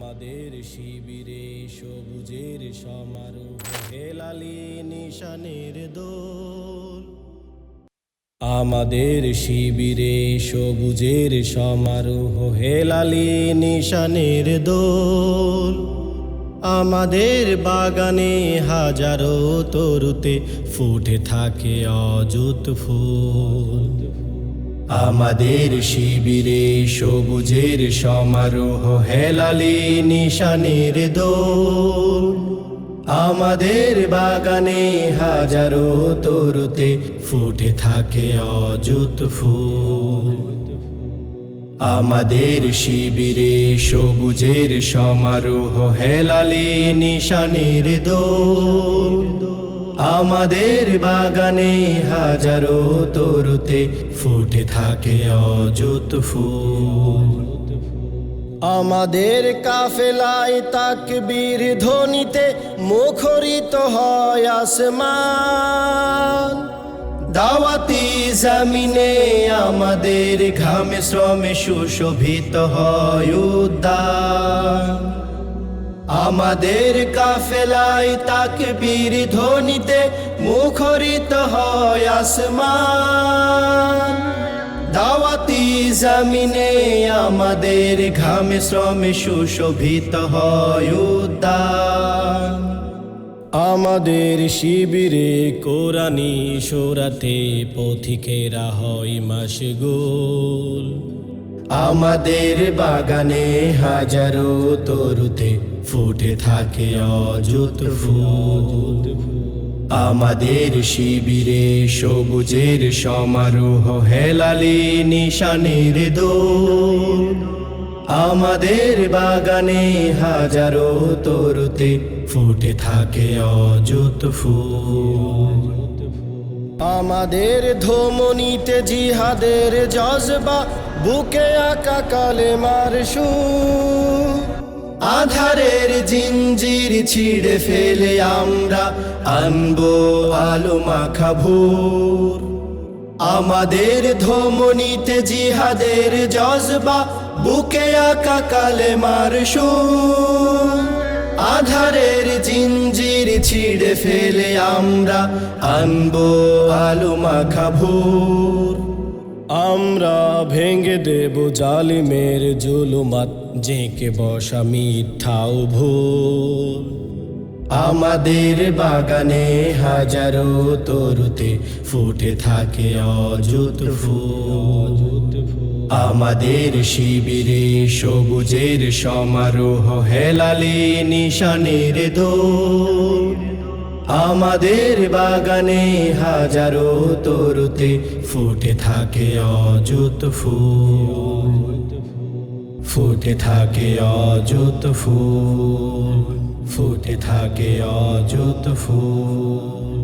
আমাদের শিবিরে সবুজের সমারোহ হেলালি নিশানের দোল। আমাদের শিবিরে সবুজের সমারোহ হেলালি নিশানের দোল। আমাদের বাগানে হাজারো তরুতে ফুটে থাকে অযুত ফুল। আমাদের শিবিরে সবুজের সমারোহ হেলালি নিশানের দোল। আমাদের বাগানে হাজারো তরুতে ফুটে থাকে অযুত ফুল। আমাদের শিবিরে সবুজের সমারোহ হেলালি নিশানের দোল। আমাদের বাগানে হাজারো তরুতে ফুটে থাকে অযুত ফুল। আমাদের কাফেলায় তাকবীর ধ্বনিতে মুখরিত হয় আসমান। দাওয়াতি জামিনে আমাদের ঘামে শ্রমে সুশোভিত হয় উদ্যান। আমাদের কাফেলায় তাকবীর ধ্বনিতে মুখরিত হয় আসমান। দাওয়াতি জামিনে আমাদের ঘামে শ্রমে সুশোভিত হয় উদ্যান। আমাদের শিবিরে কোরআনি সোরাতে পথিকেরা হয় মাসগুল আমাদের বাগানে হাজারো তরুতে ফুটে থাকে অযুত ফুল। আমাদের শিবিরে সবুজের সমারোহ হেলালি নিশানের দোল। আমাদের বাগানে হাজারো তরুতে ফুটে থাকে অযুত ফুল। আমাদের ধমনীতে জিহাদের জজবা, বুকে আঁকা কালে মারসু আধারের জিঞ্জির ছিঁড়ে ফেলে আমরা আনব আলো মাখা ভোর। আমাদের ধমনীতে জিহাদের জজবা, বুকে আঁকা কালে মারসু আধারের জিঞ্জির ছিঁড়ে ফেলে আমরা আনব আলো মাখা ভোর। আমরা ভেঙে দেব জালিমের জুলুমাত, জেঁকে বসা মিথ্যাও ভুল আমাদের বাগানে হাজারো তরুতে ফুটে থাকে অযুত ফুল। আমাদের শিবিরে সবুজের সমারোহ হেলালে নিশানের দোল। আমাদের বাগানে হাজারো তরুতে ফুটে থাকে অযুত ফুল। ফুটে থাকে অযুত ফুল, ফুটে থাকে অযুত ফুল।